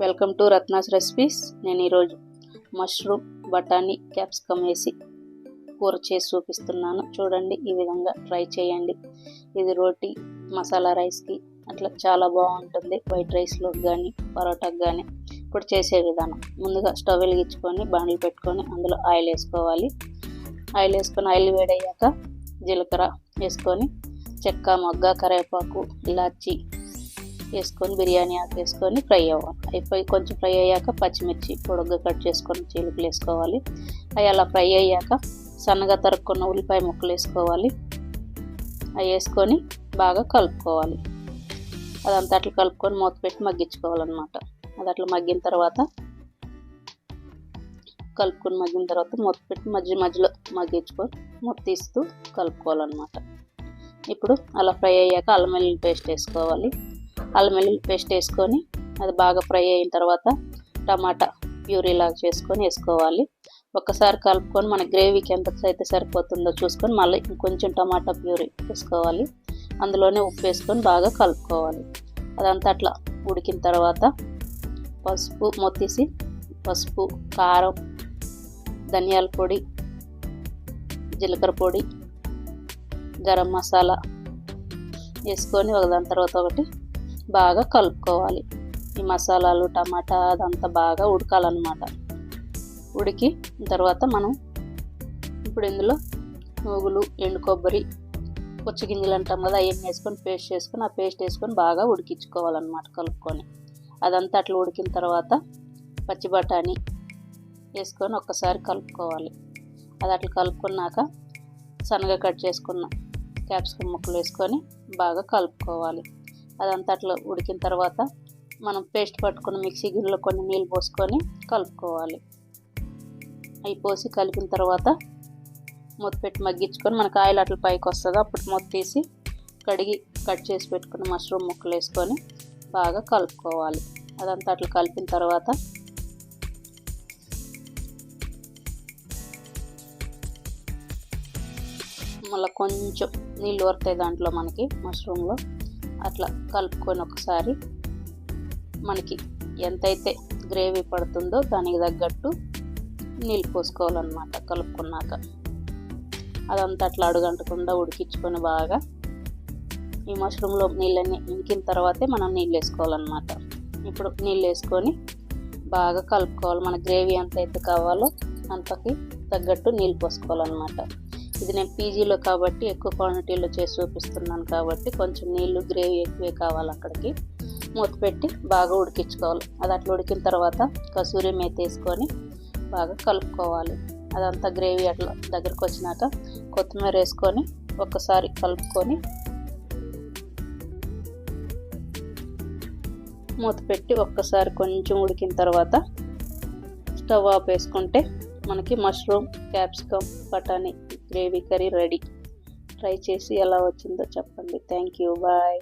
Welcome to Ratna's recipes. నేను ఈరోజు mushroom బఠానీ క్యాప్సికమ్ వేసి కూర చేసి చూపిస్తున్నాను. చూడండి ఈ విధంగా ట్రై చేయండి. ఇది రోటీ మసాలా రైస్కి అట్లా చాలా బాగుంటుంది. వైట్ రైస్లో కానీ పరోటాకి కానీ ఇప్పుడు చేసే విధానం. ముందుగా స్టవ్ వెలిగించుకొని బాండ్లు పెట్టుకొని అందులో ఆయిల్ వేసుకోవాలి. ఆయిల్ వేసుకొని ఆయిల్ వేడయ్యాక జీలకర్ర వేసుకొని చెక్క మొగ్గ కరివేపాకు ఇలాచి వేసుకొని బిర్యానీ ఆకు వేసుకొని ఫ్రై అవ్వాలి. అయిపోయి కొంచెం ఫ్రై అయ్యాక పచ్చిమిర్చి పొడుగ్గా కట్ చేసుకొని చీలికలు వేసుకోవాలి. అవి అలా ఫ్రై అయ్యాక సన్నగా తరుక్కున్న ఉల్లిపాయ ముక్కలు వేసుకోవాలి. అవి వేసుకొని బాగా కలుపుకోవాలి. అదంతా అట్లా కలుపుకొని మూత పెట్టి మగ్గించుకోవాలన్నమాట. అది అట్లా మగ్గిన తర్వాత కలుపుకొని మగ్గిన తర్వాత మూత పెట్టి మధ్య మధ్యలో మగ్గించుకొని మూత తీస్తూ కలుపుకోవాలన్నమాట. ఇప్పుడు అలా ఫ్రై అయ్యాక అల్లం వెల్లుల్లి పేస్ట్ వేసుకోవాలి. అల్లం వెల్లుల్లి పేస్ట్ వేసుకొని అది బాగా ఫ్రై అయిన తర్వాత టమాటా ప్యూరీలాగా చేసుకొని వేసుకోవాలి. ఒక్కసారి కలుపుకొని మన గ్రేవీకి ఎంత అయితే సరిపోతుందో చూసుకొని మళ్ళీ ఇంకొంచెం టమాటా ప్యూరీ వేసుకోవాలి. అందులోనే ఉప్పు వేసుకొని బాగా కలుపుకోవాలి. అదంతా అట్లా ఉడికిన తర్వాత పసుపు మొత్తీసి పసుపు కారం ధనియాల పొడి జీలకర్ర పొడి గరం మసాలా వేసుకొని ఒక దాని తర్వాత ఒకటి బాగా కలుపుకోవాలి. ఈ మసాలాలు టమాటా అదంతా బాగా ఉడకాలన్నమాట. ఉడికి తర్వాత మనం ఇప్పుడు ఇందులో నువ్వులు ఎండు కొబ్బరి పుచ్చగింజలు అంటాం కదా అవన్నీ వేసుకొని పేస్ట్ చేసుకొని ఆ పేస్ట్ వేసుకొని బాగా ఉడికించుకోవాలన్నమాట కలుపుకొని. అదంతా అట్లా ఉడికిన తర్వాత పచ్చి బఠానీ వేసుకొని ఒక్కసారి కలుపుకోవాలి. అది అట్లా కలుపుకున్నాక సన్నగా కట్ చేసుకున్న క్యాప్సికమ్ ముక్కలు వేసుకొని బాగా కలుపుకోవాలి. అదంతా అట్లా ఉడికిన తర్వాత మనం పేస్ట్ పట్టుకున్న మిక్సీ గిన్నెలో కొన్ని నీళ్ళు పోసుకొని కలుపుకోవాలి. అవి పోసి కలిపిన తర్వాత మూత పెట్టి మగ్గించుకొని మనకు ఆయిల్ అట్లా పైకి వస్తుంది. అప్పుడు మూత తీసి కడిగి కట్ చేసి పెట్టుకున్న మష్రూమ్ ముక్కలు వేసుకొని బాగా కలుపుకోవాలి. అదంతా అట్లా కలిపిన తర్వాత మళ్ళీ కొంచెం నీళ్ళు వరుతాయి దాంట్లో మనకి మష్రూమ్లో. అట్లా కలుపుకొని ఒకసారి మనకి ఎంతైతే గ్రేవీ పడుతుందో దానికి తగ్గట్టు నీళ్ళు పోసుకోవాలన్నమాట కలుపుకున్నాక. అదంతా అట్లా అడుగంటకుండా ఉడికించుకొని బాగా ఈ మష్రూమ్లో నీళ్ళన్నీ ఇంకిన తర్వాతే మనం నీళ్ళు వేసుకోవాలన్నమాట ఇప్పుడు నీళ్ళు వేసుకొని బాగా కలుపుకోవాలి. మన గ్రేవీ ఎంత అయితే కావాలో అంతకి తగ్గట్టు నీళ్ళు పోసుకోవాలన్నమాట. ఇది నేను పీజీలో కాబట్టి ఎక్కువ క్వాంటిటీలో చేసి చూపిస్తున్నాను కాబట్టి కొంచెం నీళ్ళు గ్రేవీ ఎక్కువే కావాలి అక్కడికి. మూత పెట్టి బాగా ఉడికించుకోవాలి. అది అట్లా ఉడికిన తర్వాత కసూరి మేత వేసుకొని బాగా కలుపుకోవాలి. అదంతా గ్రేవీ అట్లా దగ్గరకు వచ్చినాక కొత్తిమీర వేసుకొని ఒక్కసారి కలుపుకొని మూత పెట్టి ఒక్కసారి కొంచెం ఉడికిన తర్వాత స్టవ్ ఆఫ్ వేసుకుంటే మనకి మష్రూమ్ క్యాప్సికమ్ బఠానీ గ్రేవీ కర్రీ రెడీ. ట్రై చేసి ఎలా వచ్చిందో చెప్పండి. Thank you bye